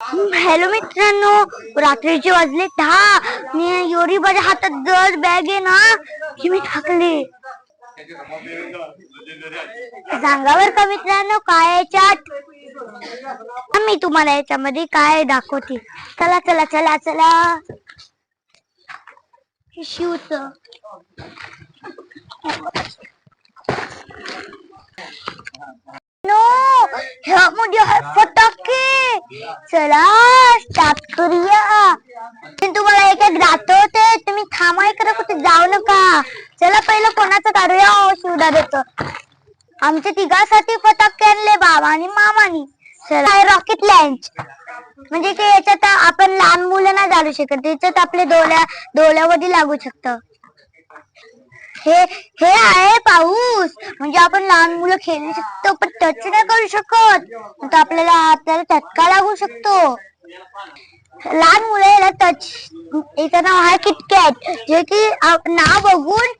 Hello मित्रांनो. रात्रीचे वाजले दहा. आणि योरी माझ्या हातात जड बॅग आहे ना की मी थकले सांगा बर का मित्रांनो काय याच्यात मी तुम्हाला याच्यामध्ये काय दाखवते. चला चला चला चला. शिवच नो ह्यामध्ये आहे फटाके चला स्टार्ट करूया. मी तुम्हाला एक एक दाखवते तुम्ही थांबा इकडे कुठे जाऊ नका. चला पहिलं कोणाचं काढूया? हो देतो. आमच्या तिघासाठी फटाके आणले बाबा आणि मामानी. चला रॉकेट लँच म्हणजे की याच्यात आपण लहान मुलं नाही घालू शकत त्याच्यात आपले डोळ्या डोळ्यामध्ये लागू शकतं. हे हे आहे पाऊस. म्हणजे आपण लहान मुलं खेळू शकतो पण टच नाही करू शकत. आपल्याला आपल्याला चटका लागू शकतो. लहान मुलं याला टच याचं नाव आहे किटकॅट जे की ना नाव बघून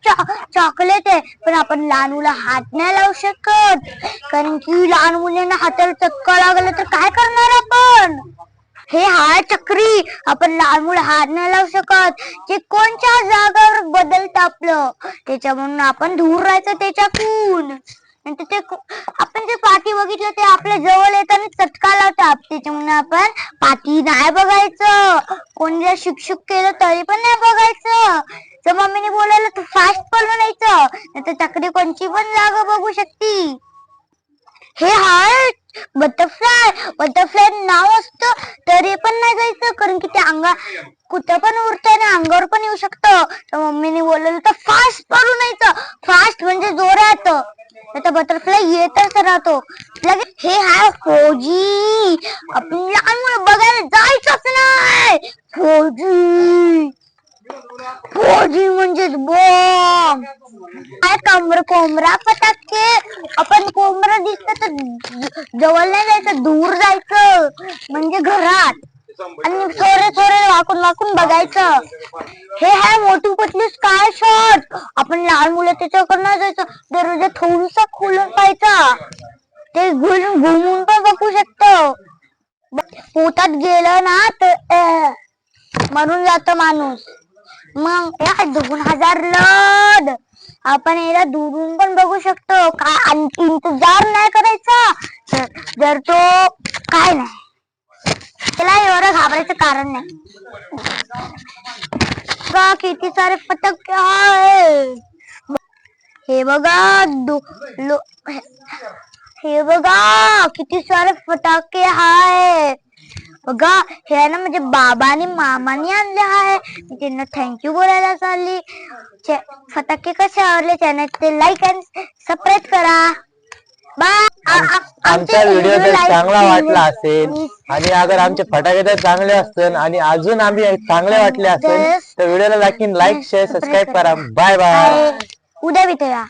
चॉकलेट आहे. पण आपण लहान मुलं हात नाही लावू शकत. कारण की लहान मुलांना हाताला चक्का लागला तर काय करणार आपण? हे हाळ चक्री आपण लाल मुलं हात नाही लावू शकत. जे कोणत्या जागावर बदलत आपलं? त्याच्या म्हणून आपण दूर राहायचं त्याच्याकून नंतर ते आपण जे पाठी बघितलं ते आपल्या जवळ येताना चटका लावतात. त्याच्यामुळे आपण पाठी नाही बघायचं. कोणी जर शिक्षक केलं तरी पण नाही बघायचं. तर मम्मीने बोलायला तर फास्ट पळून यायचं नाहीतर चक्री कोणची पण जागा बघू शकती. हे हाय बटरफ्लाय बटरफ्लाय नाव असतं तरी पण नाही जायचं कारण की ते अंगा कुठं पण उरतंय आणि अंगावर पण येऊ शकतं. तर मम्मीने बोललेलं तर फास्ट करून यायचं फास्ट म्हणजे जोरात. तर बटरफ्लाय येतच राहतो. लगेच हे हाय फौजी. आपण लहान मुलं बघायला जायचंच नाही. फौजी. फौजी म्हणजेच बॉम्ब काय कमर कोंबरा फटाके? आपण कोंबरा दिसत तर जवळ नाही जायचं दूर जायचं. म्हणजे घरात. आणि थोडे थोडे वाकून वाकून बघायचं. हे आहे मोठू पतली स्काय शॉट आपण लहान मुलं त्याच्याकडे नाही जायचं. दरवाजा थोडसा खोलून पाहायचा. ते घुमून घुमून पण बघू शकतो. पोटात गेलं ना तर मरून जात माणूस. मग या दोन हजार लड आपण याला दुरून पण बघू शकतो. काय आणखी इंतजार नाही करायचा? जर तो काय नाही. त्याला एवढं कारण नाही. बघा किती सारे पथक आहे हे बघा हे- बघा किती सारे फटाके आहे बघा हे ना म्हणजे बाबा आणि मामाने आणले आहे. मी त्यांना थँक्यू बोलायला चालली. फटाके कसे आवडले? चॅनल ते लाईक अँड सबस्क्राईब करा. बाय आमचा व्हिडिओ जर चांगला वाटला असेल आणि अगर आमचे फटाके जर चांगले असतील आणि अजून आम्ही चांगले वाटले असेल तर व्हिडिओला लाईक लाईक शेअर सबस्क्राईब करा. बाय बाय उद्या भेटूया.